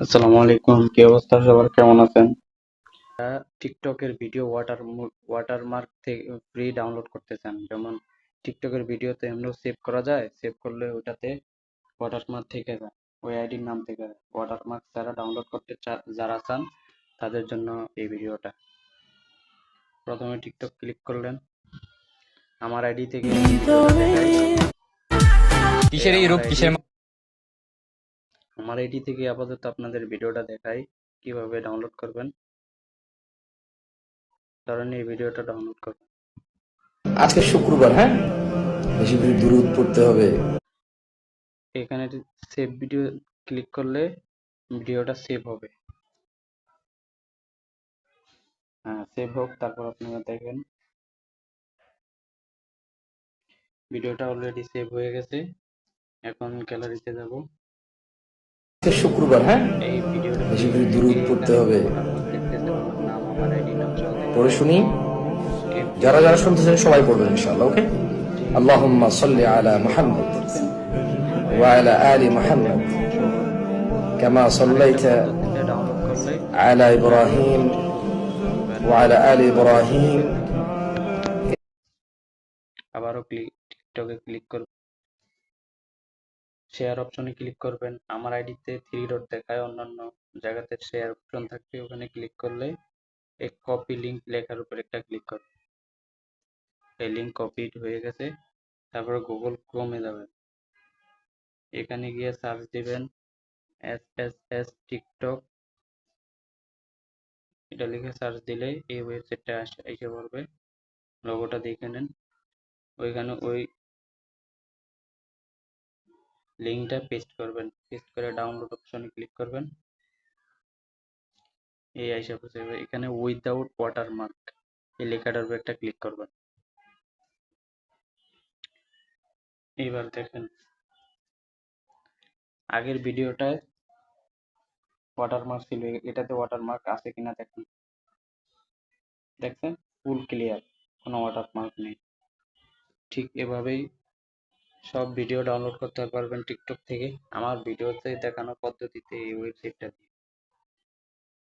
আসসালামু আলাইকুম কি অবস্থা? সবার কেমন আছেন? টিকটকের ভিডিও ওয়াটার ওয়াটারমার্ক থেকে ফ্রি ডাউনলোড করতে চান যেমন টিকটকের ভিডিওতে এমনিও সেভ করা যায় সেভ করলে ওটাতে ওয়াটারমার্ক থেকে যায় ওই আইডির নাম থেকে যায়। ওয়াটারমার্ক যারা ডাউনলোড করতে চা- যারা চান তাদের জন্য এই ভিডিওটা। প্রথমে টিকটক ক্লিক করলেন। আমার আইডি থেকে কিসের এই রূপ? কিসের আমার এটি থেকে আপাতত আপনাদের ভিডিওটা দেখাই কীভাবে ডাউনলোড করবেন। ধরেন এই ভিডিওটা ডাউনলোড করবেন। আজকে শুক্রবার হ্যাঁ? বেশি বেশি দূরত পড়তে হবে। এখানে সেভ ভিডিও ক্লিক করলে ভিডিওটা সেভ হবে। হ্যাঁ সেভ হোক তারপর আপনারা দেখেন ভিডিওটা অলরেডি সেভ হয়ে গেছে। এখন গ্যালারিতে যাব। আজকে শুক্রবার হ্যাঁ এই ভিডিওটা বেশি বেশি দূরত পড়তে হবে দেখতেছেন আমার নাম আমার আইডি নাম সহ পড়ে শুনি দেখেন। যারা যারা শুনতেছেন সবাই পড়বেন ইনশাআল্লাহ ওকে اللهم صل على محمد وعلى آل محمد كما صليت ডাউনলোড করলে على إبراهيم وعلى آل إبراهيم আবারও ক্লিক টিকটকে ক্লিক করবেন শেয়ার অপশনে ক্লিক করবেন। আমার আইডিতে থ্রি ডট দেখায় অন্যান্য জায়গাতে শেয়ার অপশন থাকবে ওখানে ক্লিক করলে এক কপি লিংক লেখার উপর একটা ক্লিক করবেন এই লিংক কপি হয়ে গেছে। তারপরে গুগল ক্রোমে যাবেন। এখানে গিয়ে সার্চ দিবেন এস এস এস টিকটক এটা লিখে সার্চ দিলে এই ওয়েবসাইটটা এসে পড়বে। লোগোটা দেখে নেন। ওইখানে ওই লিঙ্কটা পেস্ট করবেন। পেস্ট করে ডাউনলোড অপশনে ক্লিক করবেন। এই আইসা পড়ছে এবার এখানে উইদাউট ওয়াটারমার্ক এই লেখাটার উপর একটা ক্লিক করবেন। এইবার দেখেন। আগের ভিডিওটায় ওয়াটারমার্ক ছিল। এটাতে ওয়াটারমার্ক আছে কিনা দেখেন। দেখছেন? ফুল ক্লিয়ার কোনো ওয়াটারমার্ক নেই। ঠিক এভাবেই সব ভিডিও ডাউনলোড করতে পারবেন টিকটক থেকে। আমার ভিডিওতে দেখানো পদ্ধতিতে এই ওয়েবসাইটটা